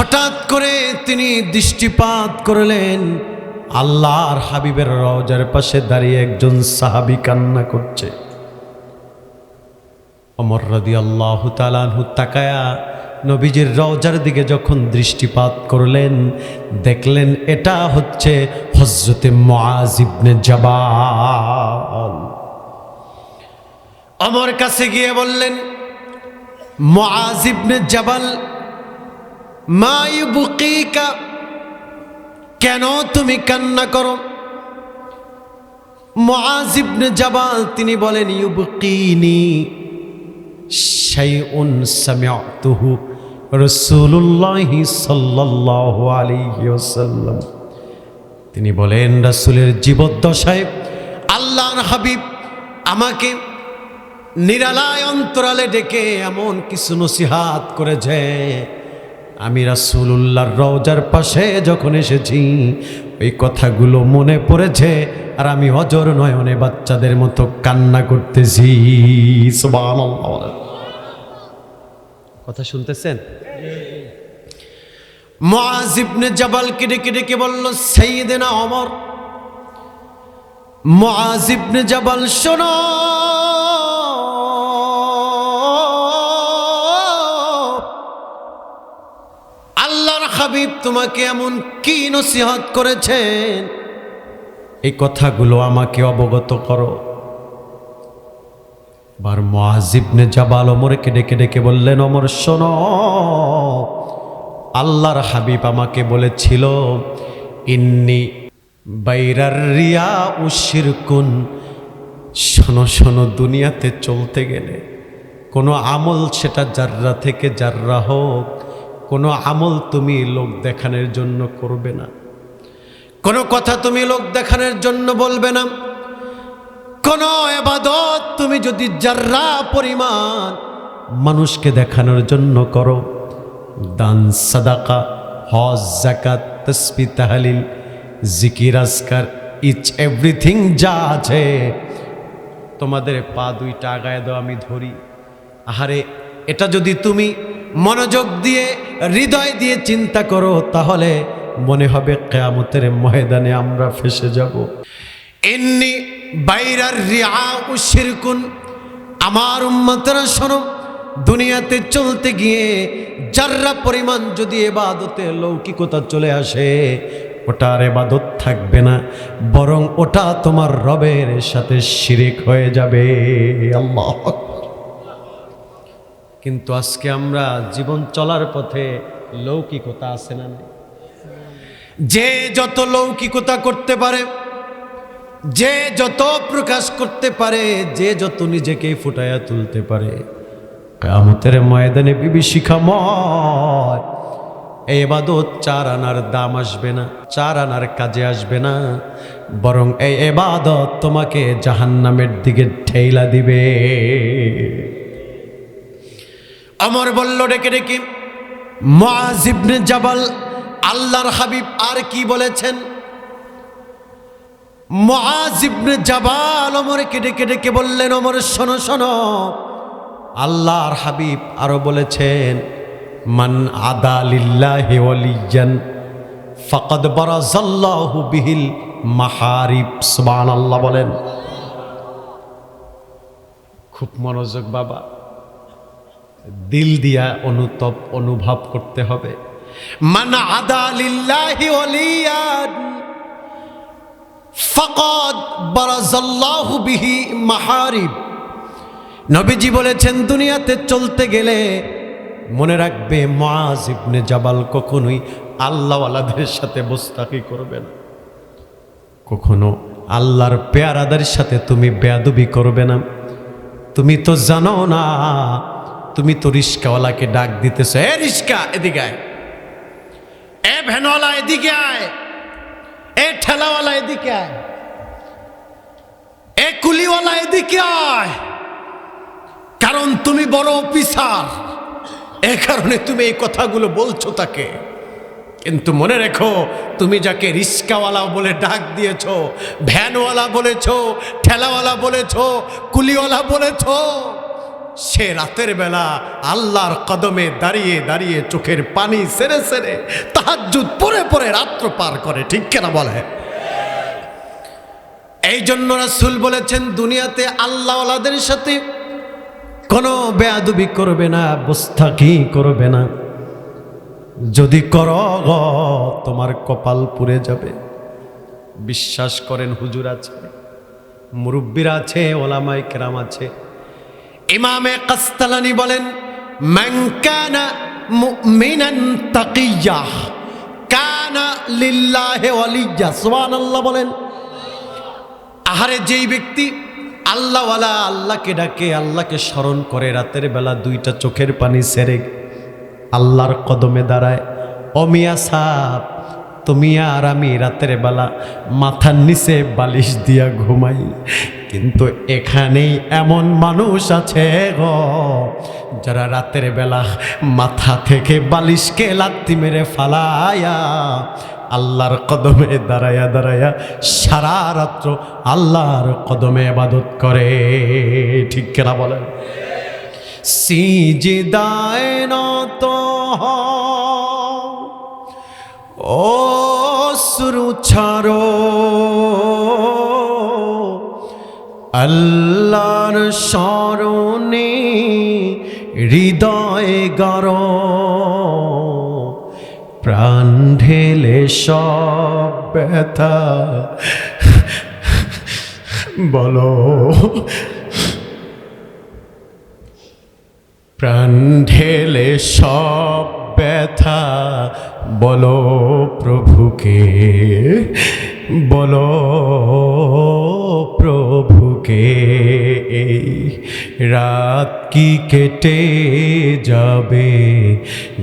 হঠাৎ করে তিনি দৃষ্টিপাত করলেন। আল্লাহর হাবিবের রওজার পাশে দাঁড়িয়ে একজন সাহাবি কান্না করছে। অমর রদি আল্লাহ তালানহু তাকায়া নবীজির রওজার দিকে যখন দৃষ্টিপাত করলেন, দেখলেন এটা হচ্ছে হজরতে মুআজিবনে জবাল। অমর কাছে গিয়ে বললেন মুআজিবনে জবাল মা ইউবকিকা, কেন তুমি কান্না করো? মুআজিবনে জবাল, তিনি বলেন, ইউবকিনি শাইউন সামিআতুহু রাসূলুল্লাহি সাল্লাল্লাহু আলাইহি ওয়াসাল্লাম। তিনি বলেন, রাসূলের জীবদ্দশায় আল্লাহর হাবিব আমাকে নিরালায় অন্তরালে ডেকে এমন কিছু নসিহাত করেছে। আমি রাসূলুল্লাহর রওজার পাশে যখন এসেছি, ওই কথাগুলো মনে পড়েছে আর আমি অজর নয়নে বাচ্চাদের মতো কান্না করতেছি। কথা শুনতেছেন? মুআজ ইবনে জাবালকে ডেকে ডেকে বলল, সাইয়েদেনা ওমর, মুআজ ইবনে জাবাল শোনো। হাবিব তোমাকে এমন কি নসিহত করেছেন? এই কথাগুলো আমাকে অবগত করো। বার মহাজিবনে জাবাল অমরকে ডেকে ডেকে বললেন অমর শোনো, আল্লাহর হাবিব আমাকে বলেছিল, ইন্নি বাইরার রিয়া উশির কুন শোনো শোনো, দুনিয়াতে চলতে গেলে কোনো আমল সেটা জাররা থেকে জাররা হোক কোনো আমল তুমি লোক দেখানোর জন্য করবে না। কোনো কথা তুমি লোক দেখানোর জন্য বলবে না। কোন এবাদত তুমি যদি যার্রা পরিমাণ মানুষকে দেখানোর জন্য করো, দান, সাদাকা, হজ জাকাত তসবি, তাহালিল, জিকির, আজকার ইচ এভরিথিং যা আছে, তোমাদের পা দুইটা আগায় দাও, আমি ধরি। আহারে, এটা যদি তুমি মনোযোগ দিয়ে, হৃদয় দিয়ে চিন্তা করো, তাহলে মনে হবে কেয়ামতের ময়দানে আমরা ফেসে যাব। এমনি বাইরার রিয়া ও শিরকুন। আমার উম্মতরা শোনো, দুনিয়াতে চলতে গিয়ে যার্রা পরিমাণ যদি এবাদতে লৌকিকতা চলে আসে, ওটার এবাদত থাকবে না, বরং ওটা তোমার রবের সাথে শিরিক হয়ে যাবে। আল্লাহ কিন্তু আজকে আমরা জীবন চলার পথে লৌকিকতা আছে না যে যত লৌকিকতা করতে পারে, যে যত প্রকাশ করতে পারে, যে যত নিজেকে ফুটাইয়া তুলতে পারে কামতের ময়দানে বিভীষিকাময় এই এবাদত চার আনার দাম আসবে না, চার আনার কাজে আসবে না, বরং এই এবাদত তোমাকে জাহান্নামের দিকে ঠেইলা দিবে। অমর বলল ডেকে ডেকে মুআজিবনে জাবাল, আল্লাহর হাবিব আর কি বলেছেন? মুআজিবনে জাবাল অমরকে ডেকে ডেকে বললেন, অমর, শোনো শোনো, আল্লাহর হাবিব আরও বলেছেন, মান আদা লিল্লাহি ওয়ালিয়ান, ফাকাদ বারাজাল্লাহু বিহিল মাহারিব। বলেন। খুব মনোযোগ বাবা। দিল দিয়া অনুতপ অনুভব করতে হবে। মান মাহারিব। নবীজি বলেছেন, দুনিয়াতে চলতে গেলে মনে রাখবে মাজ ইবনে জাবাল কখনোই আল্লাহওয়ালাদের সাথে বস্তাকি করবে না। কখনো আল্লাহর পেয়ারাদের সাথে তুমি বেয়াদুবি করবে না। তুমি তো জানো না তুমি তো রিস্কাওয়ালাকে ডাক দিতেছ। এ রিস্কা, এদিকে আয়। এ ভ্যানওয়ালা, এদিকে আয়। এ ঠেলাওয়ালা, এদিকে আয়। এ কুলিওয়ালা, এদিকে আয়। কারণ তুমি বড় অফিসার। এ কারণে তুমি এই কথাগুলো বলছো তাকে। কিন্তু মনে রেখো, তুমি যাকে রিস্কাওয়ালা বলে ডাক দিয়েছ, ভ্যানওয়ালা বলেছ, ঠেলাওয়ালা বলেছ, কুলিওয়ালা বলেছ সে রাতের বেলা আল্লাহর কদমে দাঁড়িয়ে দাঁড়িয়ে চোখের পানি সেরে সেরে তাহাজ্জুদ পরে পরে রাত্র পার করে, ঠিক কেনা বলে? এই জন্য রাসূল বলেছেন, দুনিয়াতে আল্লাহওয়ালাদের সাথে কোনো বেয়াদুবি করবে না বস্তাকি করবে না। যদি কর তোমার কপাল পুড়ে যাবে। বিশ্বাস করেন হুজুর আছে, মুরব্বীরা আছে ওলামাই কেরাম আছে। ইমামে কাস্তালানি বলেন, মান কানা মুমিনান তাকিয়া, কানা লিল্লাহি ওয়ালিয়া। সুবহানাল্লাহ বলেন, আহারে যেই ব্যক্তি আল্লাহওয়ালা আল্লাহকে ডাকে, আল্লাহকে স্মরণ করে, রাতের বেলা দুইটা চোখের পানি সেরে আল্লাহর কদমে দাঁড়ায় অমিয়া সাপ তুমি আর আমি রাতের বেলা মাথার নিচে বালিশ দিয়া ঘুমাই। কিন্তু এখানেই এমন মানুষ আছে গো, যারা রাতের বেলা মাথা থেকে বালিশকে লাত্তি মেরে ফালায়া, আল্লাহর কদমে দাঁড়ায়া দাঁড়ায়া সারা রাত্র আল্লাহর কদমে আবাদত করে। ঠিক কেনা বলেন? সিজিদায় ও শুরু ছাড়ো। আল্লাহর স্মরণে হৃদয় গড় প্রাণ ঢেলে সব ব্যথা। বলো, প্রাণ ঢেলে সব ব্যথা। বলো প্রভুকে বলো প্রভুকে, রাত কি কেটে যাবে?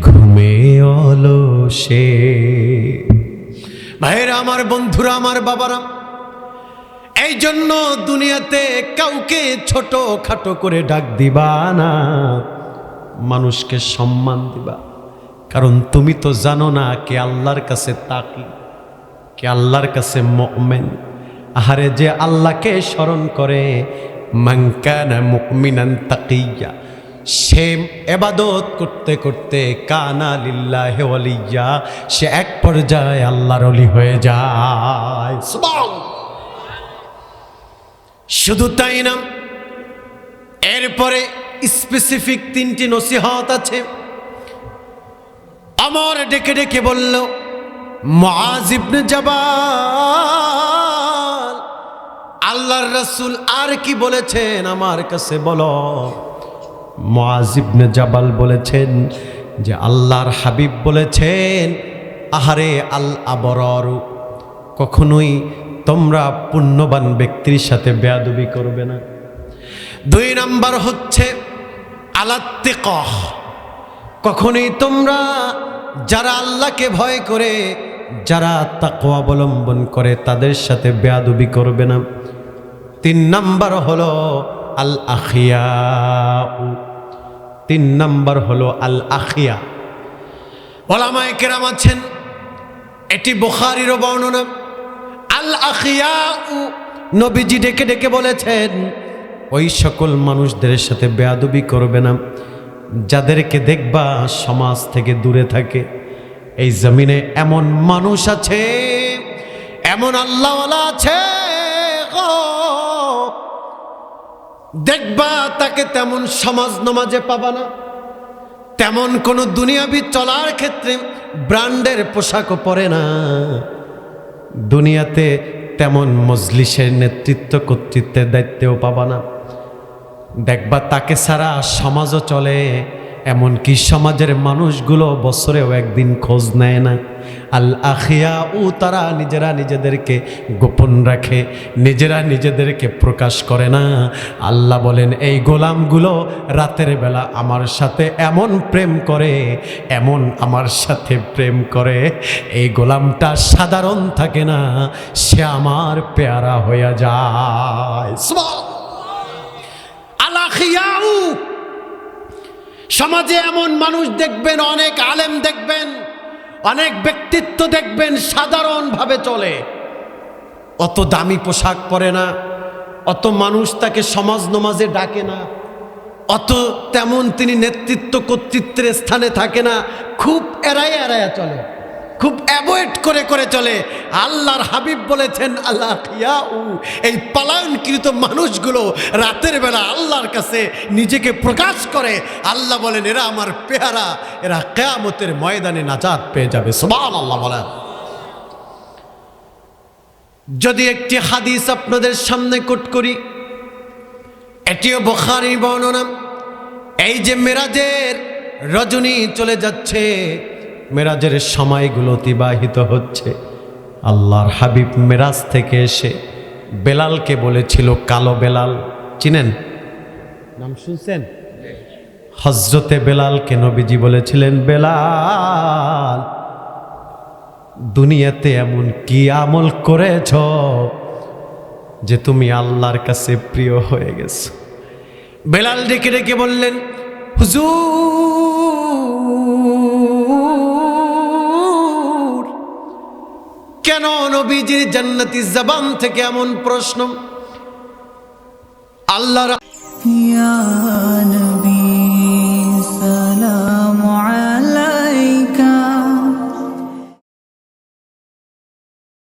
ঘুমে অলসে। ভাইরা আমার বন্ধুরা, আমার বাবারা এই জন্য দুনিয়াতে কাউকে ছোট খাটো করে ডাক দিবা না। মানুষকে সম্মান দিবা। কারণ তুমি তো জানো না কে আল্লাহর কাছে তাকি কে আল্লাহর কাছে মমেন? আহারে যে আল্লাহকে স্মরণ করে মাঙ্কানা মুমিনান তাকিয়া, সে এবাদত করতে করতে কানা লিল্লাহ ওয়ালিয়া, সে এক পর্যায়ে আল্লাহর অলি হয়ে যায়। শুধু তাই না, এরপরে স্পেসিফিক তিনটি নসিহত আছে। আমার ডেকে ডেকে বলল মহাজিবনে জবাল, আল্লাহর রসুল আর কি বলেছেন আমার কাছে বলো? মহাজিবনে জাবাল বলেছেন যে আল্লাহর হাবিব বলেছেন, আহারে আল আবরর, কখনোই তোমরা পুণ্যবান ব্যক্তির সাথে বেয়াদবি করবে না। দুই নাম্বার হচ্ছে আলাত্তিকহ, কখনোই তোমরা যারা আল্লাহকে ভয় করে যারা তাকওয়া অবলম্বন করে তাদের সাথে বেয়াদবি করবে না। তিন নাম্বার হলো আল আখিয়া তিন নাম্বার হলো আল আখিয়া ওলামায় কেরাম আছেন, এটি বুখারিরও বর্ণনা। আল আখিয়া নবীজি ডেকে ডেকে বলেছেন, ওই সকল মানুষদের সাথে বেয়াদবি করবে না। যাদেরকে দেখবা সমাজ থেকে দূরে থাকে। এই জমিনে এমন মানুষ আছে, এমন আল্লাহওয়ালা আছে। দেখবা তাকে তেমন সমাজ নমাজে পাবা না, তেমন কোনো দুনিয়াবি চলার ক্ষেত্রে ব্র্যান্ডের পোশাকও পরে না দুনিয়াতে তেমন মজলিসের নেতৃত্ব কর্তৃত্বের দায়িত্বেও পাবা না দেখবা তাকে ছাড়া সমাজও চলে এমনকি সমাজের মানুষগুলো বছরেও একদিন খোঁজ নেয় না। আল আখিয়া ও তারা নিজেরা নিজেদেরকে গোপন রাখে, নিজেরা নিজেদেরকে প্রকাশ করে না। আল্লাহ বলেন, এই গোলামগুলো রাতের বেলা আমার সাথে এমন প্রেম করে, এমন আমার সাথে প্রেম করে। এই গোলামটা সাধারণ থাকে না, সে আমার পেয়ারা হইয়া যায়। সুবহান আলাখিয়াউ সমাজে এমন মানুষ দেখবেন, অনেক আলেম দেখবেন, অনেক ব্যক্তিত্ব দেখবেন, সাধারণভাবে চলে। অত দামি পোশাক পরে না, অত মানুষ তাকে সমাজ নমাজে ডাকে না, অত তেমন তিনি নেতৃত্ব কর্তৃত্বের স্থানে থাকে না, খুব এড়ায় এড়াইয়া চলে। খুব অ্যাভয়েড করে করে চলে। আল্লাহর হাবিব বলেছেন, আল্লাহ উ এই পালায়নকৃত মানুষগুলো রাতের বেলা আল্লাহর কাছে নিজেকে প্রকাশ করে। আল্লাহ বলেন, এরা আমার পেয়ারা, এরা কেয়ামতের ময়দানে নাজাত পেয়ে যাবে। সবান আল্লাহ বলেন। যদি একটি হাদিস আপনাদের সামনে কোট করি, এটিও বখারি বর্ণনা। এই যে মেরাজের রজনী চলে যাচ্ছে মেরাজের সময়গুলো অতিবাহিত হচ্ছে। আল্লাহর হাবিব মেরাজ থেকে এসে বেলালকে বলেছিল কালো বেলাল। চিনেন? নাম শুনছেন? হজরতে বেলালকে নবীজি বলেছিলেন বেলাল দুনিয়াতে এমন কি আমল করেছ যে তুমি আল্লাহর কাছে প্রিয় হয়ে গেছো? বেলাল ডেকে ডেকে বললেন হুজুর কেন নবীজির জান্নাতি জবান থেকে এমন প্রশ্ন? আল্লাহ